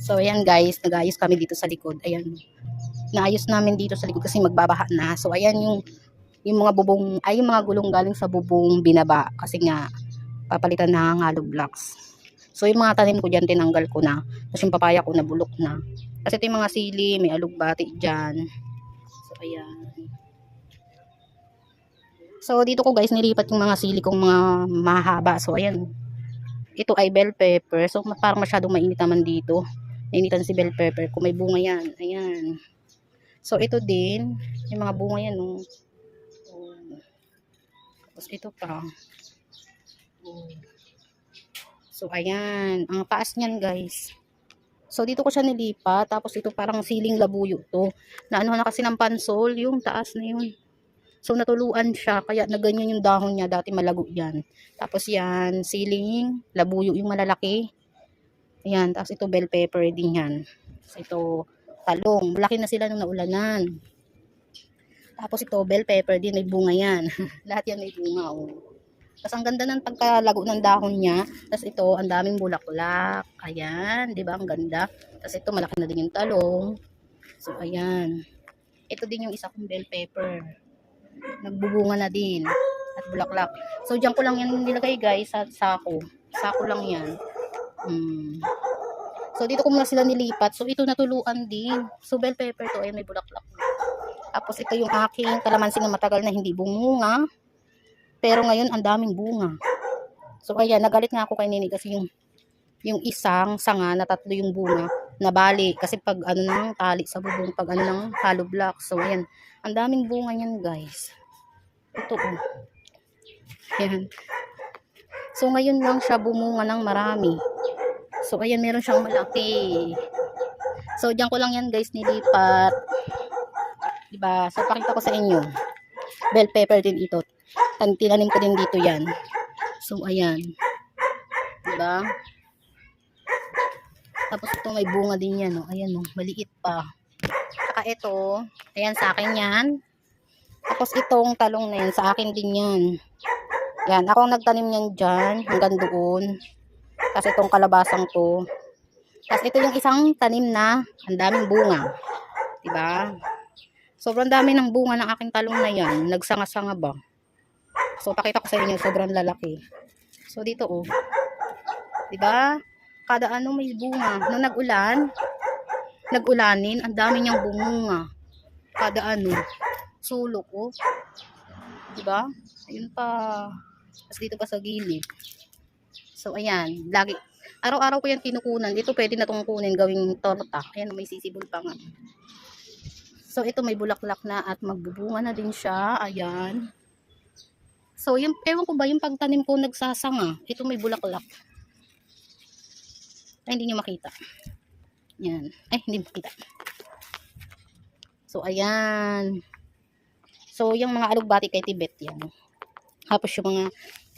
So, ayan guys, nag-ayos kami dito sa likod. Ayan. Naayos namin dito sa likod kasi magbabaha na. So, ayan yung yung mga bubong, ay yung mga gulong galing sa bubong binaba. Kasi nga, papalitan na ang hollow blocks. So, yung mga tanim ko dyan, tinanggal ko na. Tapos yung papaya ko, nabulok na. Kasi ito yung mga sili, may alugbati dyan. So, ayan. So, dito ko guys, nilipat yung mga sili kong mga mahaba. So, ayan. Ito ay bell pepper. So, parang masyadong mainit naman dito. Nainitan si bell pepper. Kung may bunga yan. Ayan. So, ito din. Yung mga bunga yan, no. Oh. Tapos, ito pa. Oh. So, ayan. Ang taas niyan, guys. So, dito ko siya nilipat. Tapos, ito parang siling labuyo to. Na ano na kasi ng pansol. Yung taas na yun. So, natuluan siya. Kaya na ganyan yung dahon niya. Dati malago yan. Tapos yan, siling, labuyo yung malalaki. Ayan, tapos ito bell pepper din yan. Tapos ito, talong. Malaki na sila nung naulanan. Tapos ito, bell pepper din, may bunga yan. Lahat yan may bunga, oh. Tapos ang ganda ng pagkalago ng dahon niya. Tapos ito, ang daming bulaklak. Ayan, di ba? Ang ganda. Tapos ito, malaki na din yung talong. So, ayan. Ito din yung isa kong bell pepper. Nagbubunga na din. At bulaklak. So, diyan ko lang yan nilagay guys sa sako. Sako lang yan. Mm. So, dito ko muna sila nilipat. So, ito natuluan din. So, bell pepper to. Ayan, may bulaklak. Tapos, ito yung aking kalamansi na matagal na hindi bumunga. Pero ngayon, ang daming bunga. So, ayan, nagalit nga ako kay Nini kasi yung yung isang sanga na tatlo yung bunga nabali kasi pag ano nang tali sa bubong pag ano nang hollow block so ayan ang daming bunga niyan guys ito oh yan so ngayon lang siya bumunga ng marami so ayan meron siyang malaki so diyan ko lang yan guys nilipat diba so pakita ko sa inyo bell pepper din ito Tan tinanim ko din dito yan so ayan diba tapos ito may bunga din yan, oh. Ayan, oh. Maliit pa. Saka ito, ayan sa akin yan. Tapos itong talong na yan, sa akin din yan. Yan, ako ang nagtanim yan dyan, hanggang doon. Tapos itong kalabasang to. Tapos ito yung isang tanim na, ang daming bunga. Diba? Sobrang dami ng bunga ng aking talong na yan. Nagsanga-sanga ba? So, pakita ko sa inyo, sobrang lalaki. So, dito, oh. Diba? kada ano may bunga. Nung nag-ulan, nag-ulanin, ang dami niyang bunga. Kada ano, sulok ko. Diba? Ayun pa. Tapos dito pa sa gilid. So, ayan. Lagi, araw-araw ko yan kinukunan. Ito pwede na itong kunin gawing torta. Ayan, may sisibol pa nga. So, ito may bulaklak na at magbubunga na din siya. Ayan. So, yung, ewan ko ba, yung pagtanim ko nagsasanga. Ito may bulaklak. Ay, hindi nyo makita. Yan. Ay, hindi makita. So, ayan. So, yung mga alugbati kay Tibet, yan. Tapos yung mga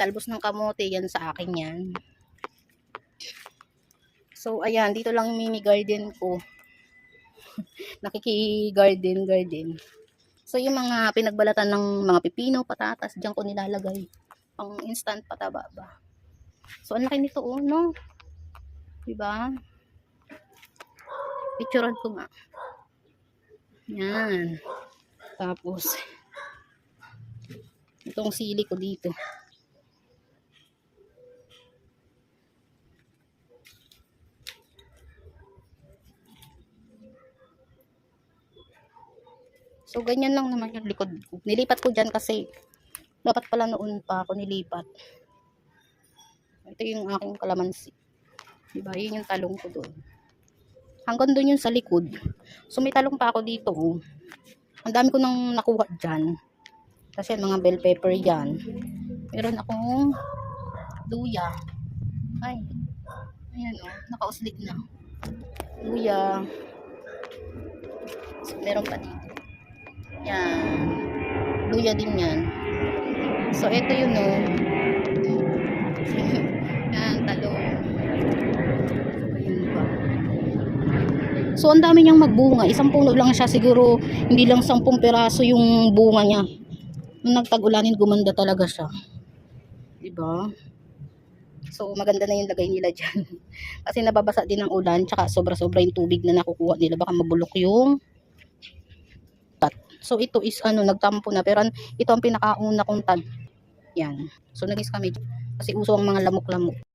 talbos ng kamote, yan sa akin yan. So, ayan. Dito lang yung mini garden ko. Nakiki-garden, garden. So, yung mga pinagbalatan ng mga pipino, patatas, diyan ko nilalagay. Pang instant pataba ba. So, ang laki nito, oh, no? Diba? Picturean ko nga. Yan. Tapos, itong sili ko dito. So, ganyan lang naman yung likod ko. Nilipat ko dyan kasi dapat pala noon pa ako nilipat. Ito yung aking kalamansi. Diba? Yun yung talong ko doon. Hanggang doon yung sa likod. So, may talong pa ako dito. Oh. Ang dami ko nang nakuha dyan. Kasi mga bell pepper yan. Meron akong luya. Ay. Ayan o. Oh, nakauslik na. Luya. So, meron pa dito. Yan. Luya din yan. So, ito yun o. Oh. yan, talong. So, ang dami niyang magbunga. Isang puno lang siya. Siguro, hindi lang sampung peraso yung bunga niya. Nung nagtag-ulanin, gumanda talaga siya. Diba? So, maganda na yung lagay nila dyan. Kasi nababasa din ng ulan, tsaka sobra-sobra yung tubig na nakukuha nila. Baka mabulok yung. So, ito is, ano, nagtampo na. Pero, ito ang pinakauna kong tag. Yan. So, nagis kami. Kasi uso ang mga lamok-lamok.